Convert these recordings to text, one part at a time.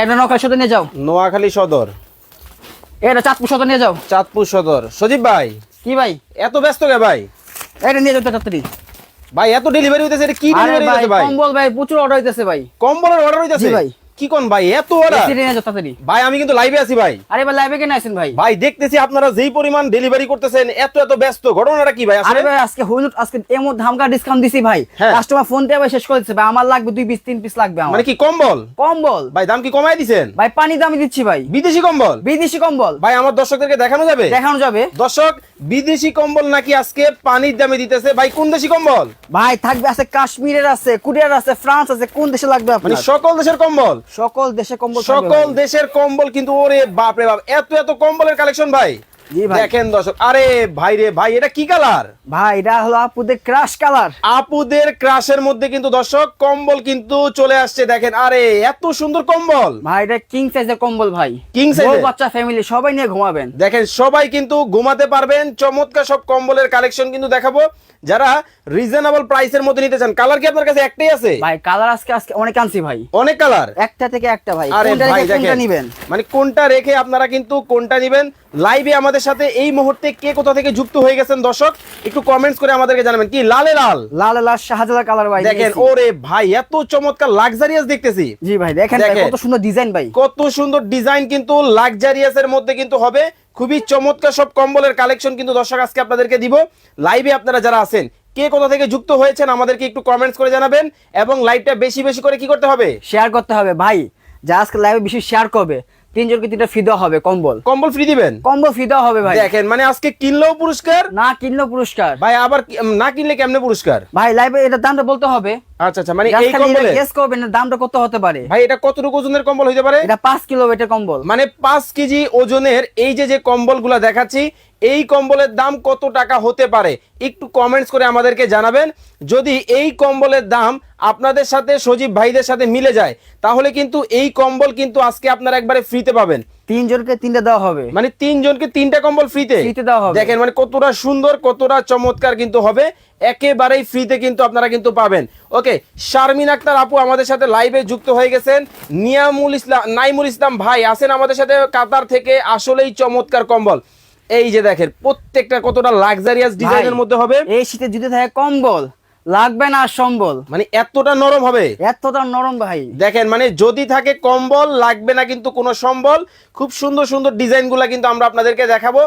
এটা নোয়াখালী সদর নিয়ে যাও। নোয়াখালী সদর। এটা চাঁদপুর সদর নিয়ে যাও। চাঁদপুর সদর। সজীব ভাই। কি ভাই? এত ব্যস্ত কে ভাই? এটা নিয়ে যাও তাড়াতাড়ি। ভাই এত ডেলিভারি হইতেছে এটা কি ডেলিভারি হইতেছে ভাই? কম্বল ভাই প্রচুর অর্ডার হইতেছে ভাই। কম্বলের অর্ডার হইতেছে? ভাই। কি কোন ভাই? এত ভাই আমি কিন্তু লাইভে আছি ভাই। আরে ভাই লাইভে কেন আছেন ভাই? ভাই দেখতেছি আপনারা যেই পরিমাণ ডেলিভারি করতেছেন এত এত ব্যস্ত। ঘটনাটা কি ভাই আরে ভাই আজকে হলুদ আজকে এর মধ্যে হামকা ডিসকাউন্ট দিছি ভাই। হ্যাঁ। কাস্টমার ফোন দিয়ে ভাই শেষ করে দিচ্ছে ভাই। আমার লাগবে দুই পিস তিন পিস লাগবে আমার। মানে কি কম্বল? কম্বল। ভাই দাম কি কমাই দিছেন? ভাই পানি দামি দিচ্ছি ভাই। বিদেশি কম্বল? বিদেশি কম্বল। ভাই আমার দর্শকদেরকে দেখানো যাবে? দেখানো যাবে। দর্শক বিদেশি কম্বল নাকি আজকে পানির দামে দিতেছে? ভাই কোন দেশি কম্বল? ভাই থাকবে আছে কাশ্মীরের আছে কুরিয়ার আছে ফ্রান্স আছে কোন দেশে লাগবে মানে আপনার সকল দেশের কম্বল। সকল দেশে কম্বল সকল দেশের কম্বল কিন্তু ওরে বাপ রে বাপ এত এত কম্বলের কালেকশন ভাই। দেখেন দর্শক আরে ভাই রে ভাই এটা কি কালার ভাই এটা হলো আপুদের ক্রাশ কালার আপুদের ক্রাশের মধ্যে কিন্তু দর্শক কম্বল কিন্তু চলে আসছে দেখেন আরে এত সুন্দর কম্বল। ভাই এটা কিং সাইজের কম্বল ভাই। বউ এর? বাচ্চা ফ্যামিলি সবাই নিয়ে ঘুমাবেন। দেখেন সবাই কিন্তু ঘুমাতে পারবেন চমৎকার সব কম্বলের কালেকশন কিন্তু দেখাবো। যারা রিজনেবল প্রাইসের মধ্যে নিতে চান কালার কি আপনার কাছে একটাই আছে? ভাই কালার আজকে আজকে অনেক আনছি ভাই। অনেক কালার একটা থেকে একটা ভাই। আরে কোনটা ভাই রেখে কোনটা নিবেন? মানে কোনটা রেখে আপনারা কিন্তু কোনটা নিবেন? লাইভে আমাদের সাথে এই মুহূর্তে কে কোথা থেকে যুক্ত হয়ে গেছেন দর্শক একটু কমেন্টস করে আমাদেরকে জানাবেন। কি লালে লাল? লাল লাল শাহজালাল কালার ভাই দেখেন ওরে ভাই এত চমৎকার লাক্সারিয়াস দেখতেছি। জি ভাই দেখেন ভাই দেখেন। কত সুন্দর ডিজাইন ভাই। কত সুন্দর ডিজাইন কিন্তু লাক্সারিয়াস এর মধ্যে কিন্তু হবে। খুবই চমৎকার সব কম্বলের কালেকশন কিন্তু দর্শক আজকে আপনাদেরকে দিব। লাইভে আপনারা যারা আছেন কে কোথা থেকে যুক্ত হয়েছেন আমাদেরকে একটু কমেন্টস করে জানাবেন এবং লাইভটা বেশি বেশি করে কি করতে হবে? শেয়ার করতে হবে। ভাই যা আজকে লাইভে বেশি শেয়ার করবে তিনজনকে তিনটা ফি দেওয়া হবে কম্বল। কম্বল ফ্রি দিবেন? কম্বো ফি দেওয়া হবে ভাই। দেখেন মানে আজকে কিনলেও পুরস্কার? না কিনলো পুরস্কার। ভাই আবার না কিনলে কেমনে পুরস্কার? ভাই লাইভে এটা দামটা বলতে হবে আচ্ছা আচ্ছা মানে এই কম্বলে? গেস করবেন দামটা কত হতে পারে? ভাই এটা কতটুকু ওজনের কম্বল হইতে পারে? এটা পাঁচ কিলো ওয়েটের কম্বল। মানে কেজি ওজনের এই যে যে কম্বলগুলো দেখাচ্ছি এই কম্বলের দাম কত টাকা হতে পারে? একটু কমেন্টস করে আমাদেরকে জানাবেন। যদি এই কম্বলের দাম আপনাদের সাথে সজীব ভাইদের সাথে মিলে যায় তাহলে কিন্তু এই কম্বল কিন্তু আজকে আপনারা একবারে ফ্রিতে পাবেন। তিনজনকে তিনটা দেওয়া হবে। মানে তিনজনকে তিনটা কম্বল ফ্রিতে ফ্রিতে দেওয়া হবে। দেখেন মানে কতটা সুন্দর কতটা চমৎকার কিন্তু হবে। একেবারেই ফ্রিতে কিন্তু আপনারা কিন্তু পাবেন। ওকে শারমিন আক্তার আপু আমাদের সাথে লাইভে যুক্ত হয়ে গেছেন। নিয়ামুল ইসলাম নাইমুল ইসলাম ভাই আছেন আমাদের সাথে কাতার থেকে। আসলেই চমৎকার কম্বল। এই যে দেখেন প্রত্যেকটা কতটা লাক্সারিয়াস ডিজাইনের মধ্যে হবে। এই শীতে যদি থাকে কম্বল। লাগবে না সম্বল। মানে এতটা নরম হবে? এতটা নরম ভাই। দেখেন মানে যদি থাকে কম্বল লাগবে না কিন্তু কোনো সম্বল। খুব সুন্দর সুন্দর ডিজাইনগুলো কিন্তু আমরা আপনাদেরকে দেখাবো।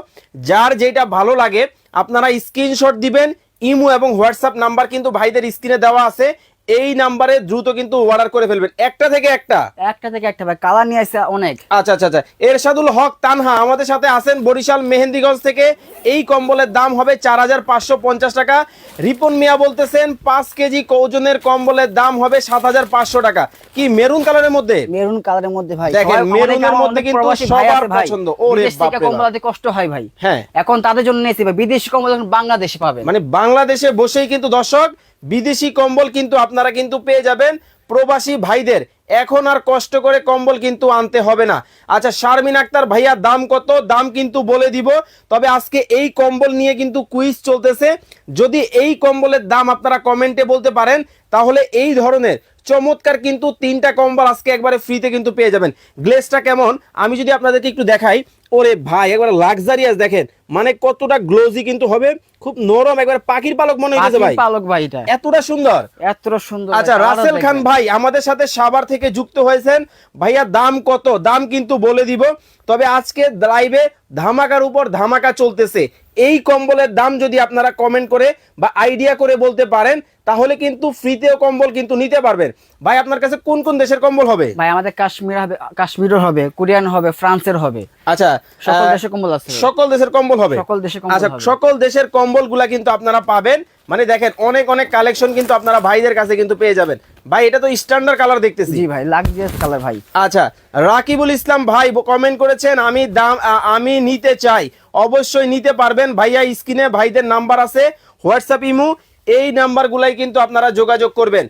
যার যেটা ভালো লাগে আপনারা স্ক্রিনশট দিবেন ইমো এবং হোয়াটসঅ্যাপ নাম্বার কিন্তু ভাইদের স্ক্রিনে দেওয়া আছে। এই নাম্বারে দ্রুত কিন্তু অর্ডার করে ফেলবেন। একটা থেকে একটা? একটা থেকে একটা ভাই কালার নিয়ে আসছে অনেক। আচ্ছা আচ্ছা আচ্ছা। এরশাদুল হক তানহা আমাদের সাথে আছেন বরিশাল মেহেন্দিগঞ্জ থেকে। এই কম্বলের দাম হবে চার হাজার পাঁচশো পঞ্চাশ টাকা। রিপন মিয়া বলতেছেন পাঁচ কেজি ওজনের কম্বলের দাম হবে সাত হাজার পাঁচশো টাকা। কি মেরুন কালারের মধ্যে? মেরুন কালারের মধ্যে ভাই। দেখেন, মেরুনের মধ্যে কিন্তু সবার পছন্দ। ওরে বাপ। আনতে কষ্ট হয় ভাই। হ্যাঁ। এখন তাদের জন্য নিয়েছি ভাই। বিদেশি কম্বল বাংলাদেশে পাবে। মানে বাংলাদেশে বসেই কিন্তু দর্শক বিদেশি কম্বল কিন্তু আপনারা কিন্তু পেয়ে যাবেন প্রবাসী ভাইদের। এখন আর কষ্ট করে কম্বল কিন্তু আনতে হবে না। আচ্ছা শারমিন আক্তার ভাইয়া, দাম কত? দাম কিন্তু বলে দিব। তবে আজকে এই কম্বল নিয়ে কিন্তু কুইজ চলতেছে। যদি এই কম্বলের দাম আপনারা কমেন্টে বলতে পারেন, তাহলে এই ধরনের চমৎকার কিন্তু তিনটা কম্বল আজকে একবারে ফ্রিতে কিন্তু পেয়ে যাবেন। গ্লেসটা কেমন? আমি যদি আপনাদেরকে একটু দেখাই। ওরে ভাই একবার লাক্সারিয়াস দেখেন। মানে কতটা গ্লোজি কিন্তু হবে। খুব নরম একবার পাখির পালক মনে হইতেছে ভাই। পাখির পালক ভাই এটা। এতটা সুন্দর। এতটা সুন্দর আচ্ছা রাসেল খান ভাই আমাদের সাথে সাভার থেকে যুক্ত হয়েছেন। ভাইয়া দাম কত? দাম কিন্তু বলে দিব। তবে আজকে লাইভে ধামাকার উপর ধামাকা চলতেছে। এই কম্বলের দাম যদি আপনারা কমেন্ট করে বা আইডিয়া করে বলতে পারেন তাহলে কিন্তু ফ্রিতেও কম্বল কিন্তু নিতে পারবেন। ভাই আপনার কাছে কোন কোন দেশের কম্বল হবে? ভাই আমাদের কাশ্মীর হবে কাশ্মীরের হবে কোরিয়ান হবে ফ্রান্সের হবে। আচ্ছা সকল আহ, দেশে কম্বল আছে। সকল দেশের কম্বল হবে? সকল দেশে কম্বল আচ্ছা সকল দেশের কম্বলগুলা কিন্তু আপনারা পাবেন। মানে দেখেন অনেক অনেক কালেকশন কিন্তু আপনারা ভাইদের কাছে কিন্তু পেয়ে যাবেন। ভাই এটা তো স্ট্যান্ডার্ড কালার দেখতেছি। জি ভাই লাক্সারিয়াস কালার ভাই। আচ্ছা রাকিবুল ইসলাম ভাই কমেন্ট করেছেন আমি দাম আমি নিতে চাই। অবশ্যই নিতে পারবেন। ভাইয়া স্ক্রিনে ভাইদের নাম্বার আছে। হোয়াটসঅ্যাপ ইমু এই নাম্বারগুলাই কিন্তু আপনারা যোগাযোগ করবেন।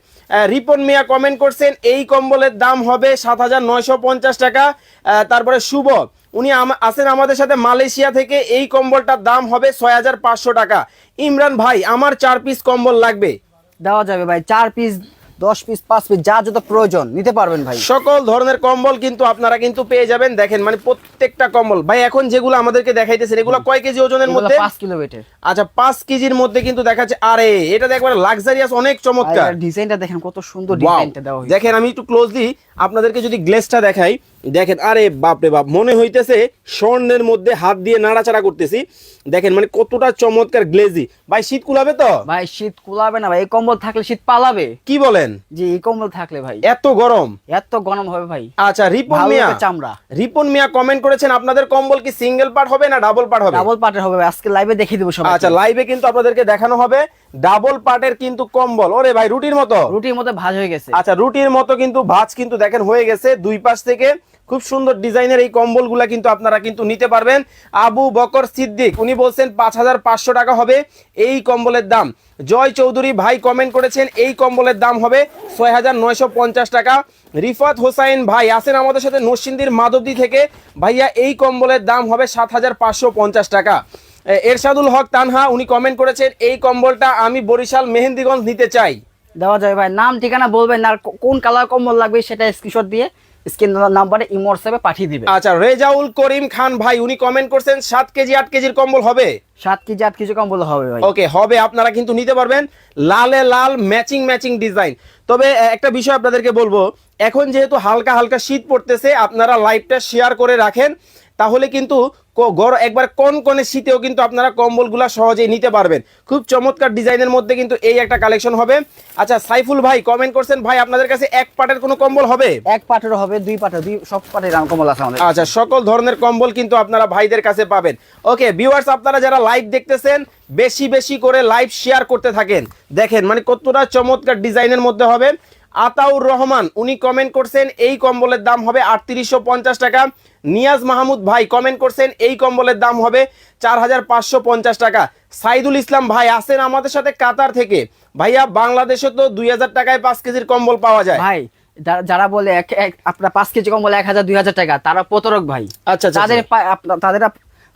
রিপন মিয়া কমেন্ট করছেন, এই কম্বলের দাম হবে সাত হাজার নয়শো পঞ্চাশ টাকা। তারপরে শুভ, উনি আছেন আমাদের সাথে মালয়েশিয়া থেকে, এই কম্বলটার দাম হবে ছয় হাজার পাঁচশো টাকা। ইমরান ভাই, আমার চার পিস কম্বল লাগবে। দেওয়া যাবে ভাই, চার পিস দশ পিস পাঁচ পিস যা যত প্রয়োজন নিতে পারবেন ভাই। সকল ধরনের কম্বল কিন্তু আপনারা কিন্তু পেয়ে যাবেন। দেখেন মানে প্রত্যেকটা কম্বল। ভাই এখন যেগুলো আমাদেরকে দেখাইতেছেন এগুলো কয় কেজি ওজনের মধ্যে? পাঁচ কিলোমিটার আচ্ছা পাঁচ কেজির মধ্যে কিন্তু দেখাচ্ছে আরে এটা দেখবার লাক্সারিয়াস অনেক চমৎকার। ডিজাইনটা দেখেন কত সুন্দর ডিজাইনটা দেওয়া হয়েছে। দেখেন আমি একটু ক্লোজলি আপনাদেরকে যদি গ্লেসটা দেখাই দেখেন আরে বাপ রে বাপ মনে হইতেছে স্বর্ণের মধ্যে হাত দিয়ে নাড়াচাড়া করতেছি। দেখেন মানে কতটা চমৎকার গ্লেজি। ভাই শীত কুলাবে তো? ভাই শীত কুলাবে না ভাই এই কম্বল থাকলে শীত পালাবে। কি বলেন? জি এই কম্বল থাকলে ভাই। এত গরম? এত গরম হবে ভাই। আচ্ছা রিপন মিয়া। চামড়া। রিপন মিয়া কমেন্ট করেছেন আপনাদের কম্বল কি সিঙ্গেল পার্ট হবে না ডাবল পার্ট হবে? ডাবল পার্টের হবে আজকে লাইভে দেখিয়ে দেবো সব আচ্ছা লাইভে কিন্তু আপনাদেরকে দেখানো হবে ডাবল পার্টের কিন্তু কম্বল। ওরে ভাই রুটির মতো? রুটির মধ্যে ভাজ হয়ে গেছে। আচ্ছা রুটির মতো কিন্তু ভাঁজ কিন্তু দেখেন হয়ে গেছে দুই পাশ থেকে খুব সুন্দর ডিজাইনের এই কম্বলগুলা কিন্তু আপনারা কিন্তু নিতে পারবেন। আবু বকর সিদ্দিক, উনি বলছেন পাঁচ হাজার পাঁচশো টাকা হবে এই কম্বলের দাম। জয় চৌধুরী ভাই কমেন্ট করেছেন, এই কম্বলের দাম হবে ছয় হাজার নয়শো পঞ্চাশ টাকা। রিফাত হোসাইন ভাই আছেন আমাদের সাথে নরসিংদীর মাধবদী থেকে। ভাইয়া, এই কম্বলের দাম হবে সাত হাজার পাঁচশো পঞ্চাশ টাকা। এরশাদুল হক তানহা, উনি কমেন্ট করেছেন, এই কম্বলটা আমি বরিশাল মেহেন্দিগঞ্জ নিতে চাই। দেওয়া যায় ভাই, নাম ঠিকানা বলবেন আর কোন কালার কম্বল লাগবে সেটা স্ক্রিনশট দিয়ে। স্ক্রিন নাম্বারে ইমো হোয়াটসঅ্যাপে পাঠিয়ে দিবে। আচ্ছা রেজাউল করিম খান ভাই উনি কমেন্ট করছেন সাত কেজি আট কেজির কম্বল হবে? সাত কেজি আট কেজি কম্বল হবে ভাই। ওকে হবে আপনারা কিন্তু নিতে পারবেন। লালে লাল ম্যাচিং ম্যাচিং ডিজাইন তবে একটা বিষয় আপনাদেরকে বলব এখন যেহেতু হালকা হালকা শীত পড়তেছে আপনারা লাইভটা শেয়ার করে রাখেন। তাহলে কিন্তু গর একবার কোন কোনে শীতেও কিন্তু আপনারা কম্বলগুলা সহজেই নিতে পারবেন। খুব চমৎকার ডিজাইনের মধ্যে কিন্তু এই একটা কালেকশন হবে। আচ্ছা সাইফুল ভাই কমেন্ট করছেন ভাই আপনাদের কাছে এক পাটের কোনো কম্বল হবে? এক পাটের হবে দুই পাটের দুই সব পাটের কম্বল আছে আমাদের। আচ্ছা সকল ধরনের কম্বল কিন্তু আপনারা ভাইদের কাছে পাবেন। ওকে ভিউয়ার্স আপনারা যারা লাইভ দেখতেছেন বেশি বেশি করে লাইভ শেয়ার করতে থাকেন। দেখেন মানে কতটা চমৎকার ডিজাইনের মধ্যে হবে। আতাউর রহমান উনি কমেন্ট করছেন এই কম্বলের দাম হবে আটত্রিশশো পঞ্চাশ টাকা। নিয়াজ মাহমুদ ভাই কমেন্ট করছেন এই কম্বলের দাম হবে চার হাজার পাঁচশো পঞ্চাশ টাকা। সাইদুল ইসলাম ভাই আসেন আমাদের সাথে কাতার থেকে। ভাইয়া বাংলাদেশে তো দুই হাজার টাকায় পাঁচ কেজির কম্বল পাওয়া যায়। ভাই যারা- বলে আপনার পাঁচ কেজি কম্বল এক হাজার দুই হাজার টাকা তারা প্রতারক ভাই। আচ্ছা আচ্ছা তাদের পা- তাদের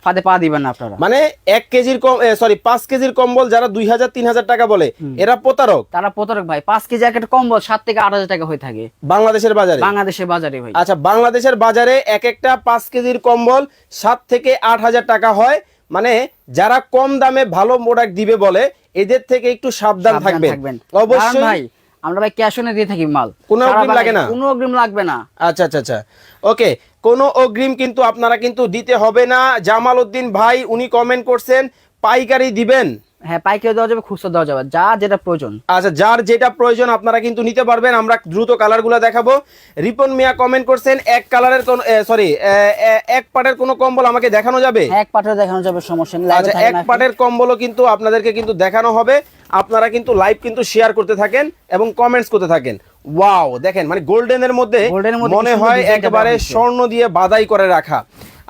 ফাঁদে পা দিবেন না আপনারা। মানে এক কেজির কম সরি পাঁচ কেজির কম্বল যারা দুই হাজার তিন হাজার টাকা বলে এরা প্রতারক। তারা প্রতারক ভাই। পাঁচ কেজি একটা কম্বল সাত থেকে আট হাজার টাকা হয়ে থাকে। বাংলাদেশের বাজারে? বাংলাদেশের বাজারে ভাই। আচ্ছা বাংলাদেশের বাজারে এক একটা পাঁচ কেজির কম্বল সাত থেকে আট হাজার টাকা হয়। মানে যারা কম দামে ভালো প্রোডাক্ট দিবে বলে এদের থেকে একটু সাবধান থাকবেন। অবশ্যই আমরা ভাই ক্যাশ অনে দিয়ে থাকি মাল। কোনো অগ্রিম লাগে না? কোনো অগ্রিম লাগবে না। আচ্ছা আচ্ছা আচ্ছা। ওকে কোনো অগ্রিম কিন্তু আপনারা কিন্তু দিতে হবে না। জামাল উদ্দিন ভাই উনি কমেন্ট করছেন পাইকারি দিবেন। হ্যাঁ পাইকারি দেওয়া যাবে খুচরো দেওয়া যাবে যা যেটা প্রয়োজন। আচ্ছা যার যেটা প্রয়োজন আপনারা কিন্তু নিতে পারবেন। আমরা দ্রুত কালারগুলো দেখাবো। রিপন মিয়া কমেন্ট করছেন এক কালারের কোন সরি এক পাটের কোনো কম্বল আমাকে দেখানো যাবে? এক পাটে দেখানো যাবে সমস্যা নেই আচ্ছা এক পাটের কম্বলও কিন্তু আপনাদেরকে কিন্তু দেখানো হবে। আপনারা কিন্তু লাইভ কিন্তু শেয়ার করতে থাকেন এবং কমেন্টস করতে থাকেন। ওয়াও দেখেন মানে গোল্ডেনের মধ্যে এর মধ্যে মনে হয় একেবারে স্বর্ণ দিয়ে বাদাই করে রাখা।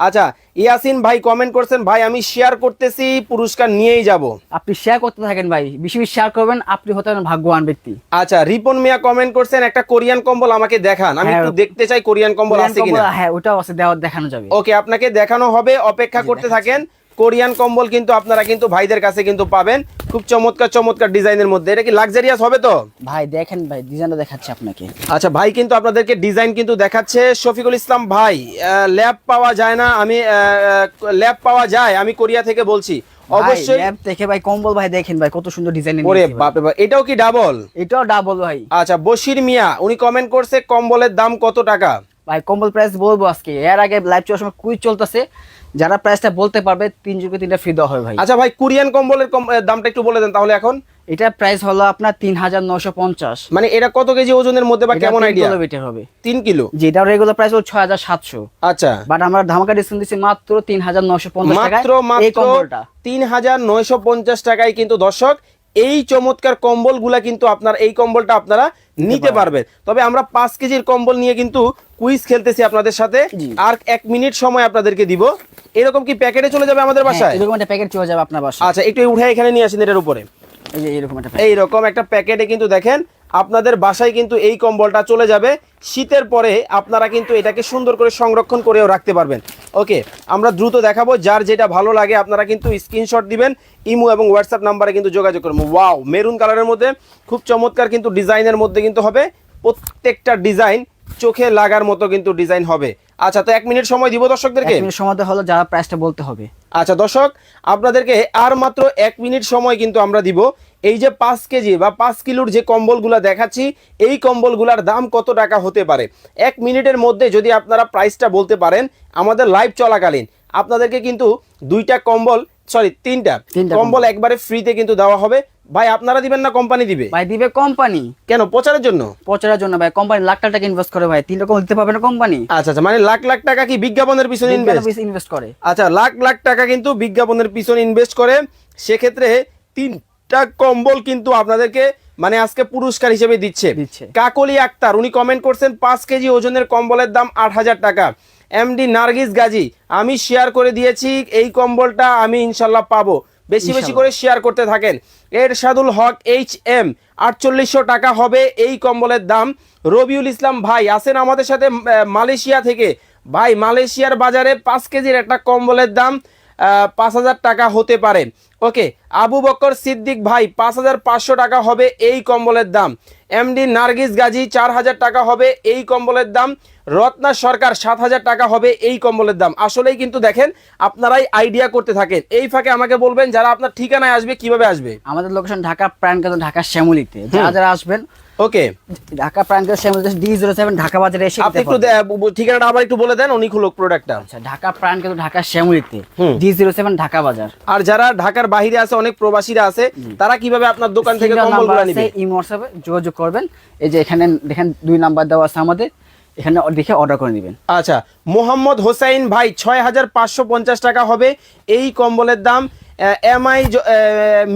আচ্ছা ইয়াসিন ভাই কমেন্ট করছেন ভাই আমি শেয়ার করতেছি পুরস্কার নিয়েই যাব। আপনি শেয়ার করতে থাকেন ভাই বেশি বেশি শেয়ার করবেন আপনি হতে ভাগ্যবান ব্যক্তি। আচ্ছা রিপন মিয়া কমেন্ট করছেন একটা কোরিয়ান কম্বল আমাকে দেখান আমি হ্যাঁ। একটু দেখতে চাই কোরিয়ান কম্বল আছে কিনা? হ্যাঁ ওটাও আছে দেখানো যাবে। ওকে আপনাকে দেখানো হবে অপেক্ষা করতে থাকেন। কোরিয়ান কম্বল কিন্তু আপনারা কিন্তু ভাইদের কাছে কিন্তু পাবেন। খুব চমৎকার চমৎকার ডিজাইনের মধ্যে। এটা কি লাক্সারিয়াস হবে তো? ভাই দেখেন ভাই ডিজাইনটা দেখাচ্ছি আপনাকে। আচ্ছা ভাই কিন্তু আপনাদেরকে ডিজাইন কিন্তু দেখাচ্ছে। শফিকুল ইসলাম ভাই ল্যাব পাওয়া যায় না আমি ল্যাব পাওয়া যায় আমি কোরিয়া থেকে বলছি। অবশ্যই অবশ্যই দেখে ভাই কম্বল ভাই দেখেন ভাই কত সুন্দর ডিজাইন ওরে বাপরে বাপ এটাও কি ডাবল এটাও ডাবল ভাই। আচ্ছা বশির মিয়া উনি কমেন্ট করছে কম্বলের দাম কত টাকা? ভাই কম্বল প্রাইস বলব আজকে। এর আগে লাইভ চলার সময় কুইজ চলতেছে। যারা প্রাইসটা বলতে পারবে তিন যুগে তিনটা ফ্রি দেওয়া হবে ভাই। আচ্ছা ভাই কোরিয়ান কম্বলের দামটা একটু বলে দেন তাহলে এখন। এটা প্রাইস হলো আপনার তিন হাজার নশো পঞ্চাশ। মানে এটা কত কেজি ওজনের মধ্যে বা কেমন আইডিয়া এটা হবে। তিন কিলো? যেটা রেগুলার প্রাইস হলো ছয় হাজার সাতশো। আচ্ছা। বাট আমরা ধামাকা ডিসকাউন্ট দিচ্ছি মাত্র তিন হাজার নশো পঞ্চাশ মাত্র মাত্র তিন হাজার নয়শো পঞ্চাশ টাকায় কিন্তু দর্শক এই চমৎকার কম্বলগুলা কিন্তু আপনার এই কম্বলটা আপনারা নিতে পারবেন। তবে আমরা পাঁচ কেজির কম্বল নিয়ে কিন্তু কুইজ খেলতেছি আপনাদের সাথে। আর এক মিনিট সময় আপনাদেরকে দিব। এরকম কি প্যাকেটে চলে যাবে আমাদের হ্যাঁ, বাসায় এরকম একটা প্যাকেট চলে যাবে আপনার বাসায়। আচ্ছা একটু উঠে এখানে নিয়ে আসেন এটার উপরে। এইরকম একটা প্যাকেটে কিন্তু দেখেন আপনাদের বাসায় কিন্তু এই কম্বলটা চলে যাবে। শীতের পরে আপনারা কিন্তু এটাকে সুন্দর করে সংরক্ষণ করেও রাখতে পারবেন। ওকে, আমরা দ্রুত দেখাবো। যার যেটা ভালো লাগে, আপনারা কিন্তু স্ক্রিনশট দিবেন। ইমো এবং হোয়াটসঅ্যাপ নাম্বারে কিন্তু যোগাযোগ করব ওয়াও, মেরুন কালারের মধ্যে খুব চমৎকার কিন্তু ডিজাইনের মধ্যে কিন্তু হবে। প্রত্যেকটা ডিজাইন চোখে লাগার মতো কিন্তু ডিজাইন হবে। আচ্ছা তো এক মিনিট সময় দিব দর্শকদেরকে? সময় হলো, যারা প্রাইসটা বলতে হবে। আচ্ছা দর্শক আপনাদেরকে আর মাত্র এক মিনিট সময় কিন্তু আমরা দিব। এই যে পাঁচ কেজি বা পাঁচ কিলোর যে কম্বলগুলো দেখাচ্ছি এই কম্বলগুলার দাম কত টাকা হতে পারে? এক মিনিটের মধ্যে যদি আপনারা প্রাইসটা বলতে পারেন আমাদের লাইভ চলাকালীন আপনাদেরকে কিন্তু দুইটা কম্বল সরি তিনটা তিনটা কম্বল একবারে ফ্রিতে কিন্তু দেওয়া হবে। ভাই আপনারা দিবেন না কোম্পানি দিবে? ভাই দিবে কোম্পানি কেন প্রচারের জন্য? প্রচারের জন্য ভাই কোম্পানি লাখ লাখ টাকা ইনভেস্ট করে ভাই। তিন রকম দিতে পারবে না কোম্পানি আচ্ছা আচ্ছা মানে লাখ লাখ টাকা কি বিজ্ঞাপনের পিছনে ইনভেস্ট ইনভেস্ট করে। আচ্ছা লাখ লাখ টাকা কিন্তু বিজ্ঞাপনের পিছনে ইনভেস্ট করে। সেক্ষেত্রে তিনটা কম্বল কিন্তু আপনাদেরকে মানে আজকে পুরস্কার হিসেবে দিচ্ছে। দিচ্ছে। কাকলি আক্তার উনি কমেন্ট করছেন পাঁচ কেজি ওজনের কম্বলের দাম আট হাজার টাকা। এমডি নার্গিস গাজী আমি শেয়ার করে দিয়েছি এই কম্বলটা আমি ইনশাল্লাহ পাবো। বেশি বেশি করে শেয়ার করতে থাকেন। এরশাদুল হক এইচ এম আটচল্লিশশো টাকা হবে এই কম্বলের দাম। রবিউল ইসলাম ভাই আছেন আমাদের সাথে মালয়েশিয়া থেকে। ভাই মালয়েশিয়ার বাজারে পাঁচ কেজির একটা কম্বলের দাম পাঁচ হাজার টাকা হতে পারে। ওকে আবু বকর সিদ্দিক ভাই পাঁচ হাজার পাঁচশো টাকা হবে এই কম্বলের দাম। এমডি নার্গিস গাজী চার হাজার টাকা হবে এই কম্বলের দাম। রত্না সরকার সাত হাজার টাকা হবে এই কম্বলের দাম। আসলেই কিন্তু দেখেন আপনারাই আইডিয়া করতে থাকেন। এই ফাঁকে আমাকে বলবেন যারা আপনার ঠিকানায় আসবে কীভাবে আসবে? আমাদের লোকেশন ঢাকা প্রাণ কেন্দ্র ঢাকা শ্যামলিতে। যারা যারা আসবেন ওকে। ঢাকা প্রাণ কেন্দ্র ডি জিরো সেভেন ঢাকা বাজারে এসে আপনি একটু ঠিকানাটা আবার একটু বলে দেন উনি খুলুক প্রোডাক্টটা আচ্ছা ঢাকা ঢাকা শ্যামলিতে। ডি জিরো সেভেন ঢাকা বাজার। আর যারা ঢাকার বাইরে আছে অনেক প্রবাসীরা আছে তারা কীভাবে আপনার দোকান থেকে কম্বলগুলো নাম্বার নিবে? ইমো হোয়াটসঅ্যাপে যোগাযোগ করবেন। এই যে এখানে দেখেন দুই নাম্বার দেওয়া আছে আমাদের। এখানে দেখে অর্ডার করে নেবেন। আচ্ছা মোহাম্মদ হোসাইন ভাই ছয় হাজার পাঁচশো পঞ্চাশ টাকা হবে। এই কম্বলের দাম এম এমআই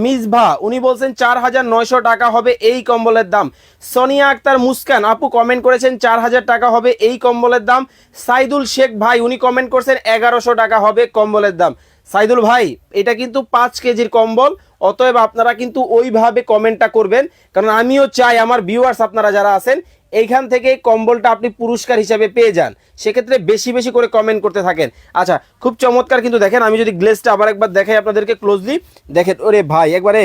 মিসভা উনি বলছেন চার হাজার নয়শো টাকা হবে এই কম্বলের দাম। সোনিয়া আক্তার মুস্কান, আপু কমেন্ট করেছেন চার হাজার টাকা হবে এই কম্বলের দাম। সাইদুল শেখ ভাই, উনি কমেন্ট করছেন এগারোশো টাকা হবে কম্বলের দাম। সাইদুল ভাই, এটা কিন্তু পাঁচ কেজির কম্বল, অতএব আপনারা কিন্তু ওইভাবে কমেন্টটা করবেন। কারণ আমিও চাই, আমার ভিউয়ার্স আপনারা যারা আছেন এইখান থেকে কম্বলটা আপনি পুরস্কার হিসাবে পেয়ে যান। সেক্ষেত্রে বেশি বেশি করে কমেন্ট করতে থাকেন। আচ্ছা খুব চমৎকার কিন্তু দেখেন আমি যদি গ্লেসটা আবার একবার দেখাই আপনাদেরকে ক্লোজলি দেখেন ওরে ভাই একবারে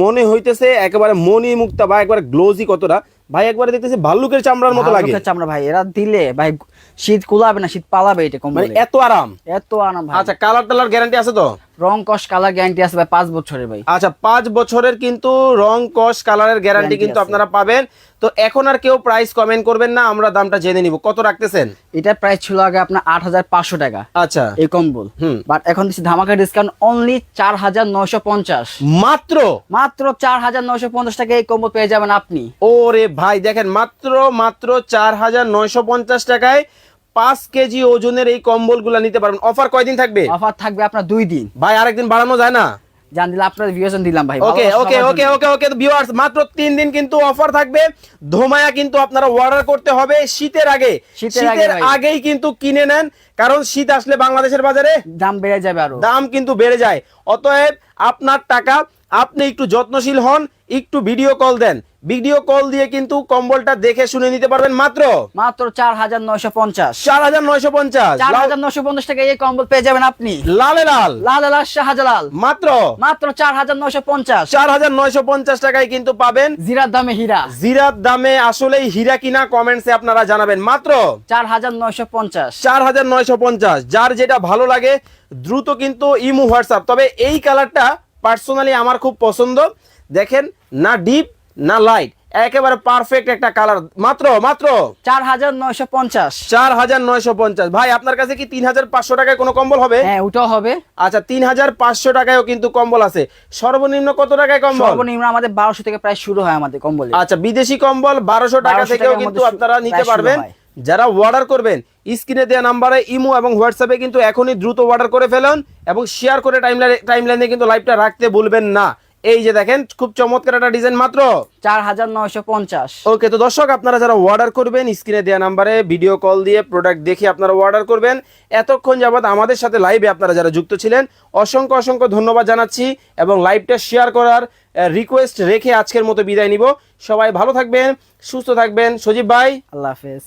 মনে হইতেছে একেবারে মনি মুক্তা বা একবার গ্লোজি কতটা। ভাই একবারে দেখতেছে ভাল্লুকের চামড়ার মতো লাগে। চামড়া ভাই এরা দিলে ভাই শীত কুলাবে না শীত পালাবে এটা মানে কম্বলে। এত আরাম। এত আরাম আচ্ছা কালার টালার গ্যারান্টি আছে তো? রং কস কালার গ্যারান্টি আছে ভাই পাঁচ বছরের ভাই। আচ্ছা পাঁচ বছরের কিন্তু রং কস কালারের গ্যারান্টি কিন্তু আপনারা পাবেন। তো এখন আর কেউ প্রাইস কমেন্ট করবেন না আমরা দামটা জেনে নিব। কত রাখতেছেন? এটার প্রাইস ছিল আগে আপনার আট হাজার পাঁচশো টাকা। আচ্ছা। এই কম্বল। হুম। বাট এখন দিচ্ছি ধামাকা ডিসকাউন্ট অনলি চার হাজার নয়শো পঞ্চাশ। মাত্র? মাত্র চার হাজার নয়শো পঞ্চাশ টাকা এই কম্বল পেয়ে যাবেন আপনি। ওরে ভাই দেখেন মাত্র মাত্র চার হাজার নয়শো পঞ্চাশ টাকায় পাঁচ কেজি ওজনের এই কম্বলগুলো নিতে পারবেন। অফার কয়দিন থাকবে? অফার থাকবে আপনার দুই দিন। ভাই আরেকদিন বাড়ানো যায় না? জান দিলে আপনার ভিউয়েশন দিলাম ভাই ওকে ওকে ওকে ওকে ওকে ভিউয়ার্স মাত্র তিন দিন কিন্তু অফার থাকবে। ধোমায়া কিন্তু আপনারা অর্ডার করতে হবে শীতের আগে। শীতের শীতের আগেই কিন্তু কিনে নেন কারণ শীত আসলে বাংলাদেশের বাজারে দাম বেড়ে যাবে আরও। দাম কিন্তু বেড়ে যায়। অতএব আপনার টাকা আপনি একটু যত্নশীল হন একটু ভিডিও কল দেন। ভিডিও কল দিয়ে কিন্তু কম্বলটা দেখে শুনে নিতে পারবেন মাত্র মাত্র চার হাজার নয়শো পঞ্চাশ। চার হাজার নয়শো পঞ্চাশ। চার হাজার নয়শো পঞ্চাশ টাকা এই কম্বল পেয়ে যাবেন আপনি। লালে লাল। লাল লাল শাহজালাল। মাত্র মাত্র চার হাজার নয়শো পঞ্চাশ। চার হাজার নয়শো পঞ্চাশ টাকায় কিন্তু পাবেন জিরার দামে হীরা। জিরার দামে আসলেই হীরা কিনা কমেন্টসে আপনারা জানাবেন। মাত্র চার হাজার নয়শো পঞ্চাশ। চার হাজার নয়শো পঞ্চাশ। যার যেটা ভালো লাগে দ্রুত কিন্তু ইমু হোয়াটসঅ্যাপ। তবে এই কালারটা পার্সোনালি আমার খুব পছন্দ। দেখেন না ডিপ না লাইট একেবারে পারফেক্ট একটা কালার মাত্র মাত্র? চার হাজার নয়শো পঞ্চাশ। চার হাজার নয়শো পঞ্চাশ। ভাই আপনার কাছে কি তিন হাজার পাঁচশো টাকায় কোনো কম্বল হবে? হ্যাঁ ওটাও হবে। আচ্ছা তিন হাজার পাঁচশো টাকায়ও কিন্তু কম্বল আছে। সর্বনিম্ন কত টাকায় কম্বল? সর্বনিম্ন আমাদের বারোশো থেকে প্রায় শুরু হয় আমাদের কম্বল। আচ্ছা বিদেশি কম্বল বারোশো টাকা 1200 থেকেও কিন্তু আপনারা নিতে পারবেন। যারা অর্ডার করবেন স্ক্রিনে দেওয়া নাম্বারে ইমো এবং হোয়াটসঅ্যাপে কিন্তু এখনই দ্রুত অর্ডার করে ফেলুন এবং শেয়ার করে টাইমলাইনে টাইমলাইনে কিন্তু লাইভটা রাখতে বলবেন না। এই যে দেখেন খুব চমৎকার একটা ডিজাইন মাত্র। চার হাজার নয়শো পঞ্চাশ। ওকে তো দর্শক আপনারা যারা অর্ডার করবেন স্ক্রিনে দেওয়া নাম্বারে ভিডিও কল দিয়ে প্রোডাক্ট দেখে আপনারা অর্ডার করবেন। এতক্ষণ যাবত আমাদের সাথে লাইভে আপনারা যারা যুক্ত ছিলেন অসংখ্য অসংখ্য ধন্যবাদ জানাচ্ছি এবং লাইভটা শেয়ার করার রিকোয়েস্ট রেখে আজকের মতো বিদায় নিব। সবাই ভালো থাকবেন সুস্থ থাকবেন। সজীব ভাই। আল্লাহ হাফেজ।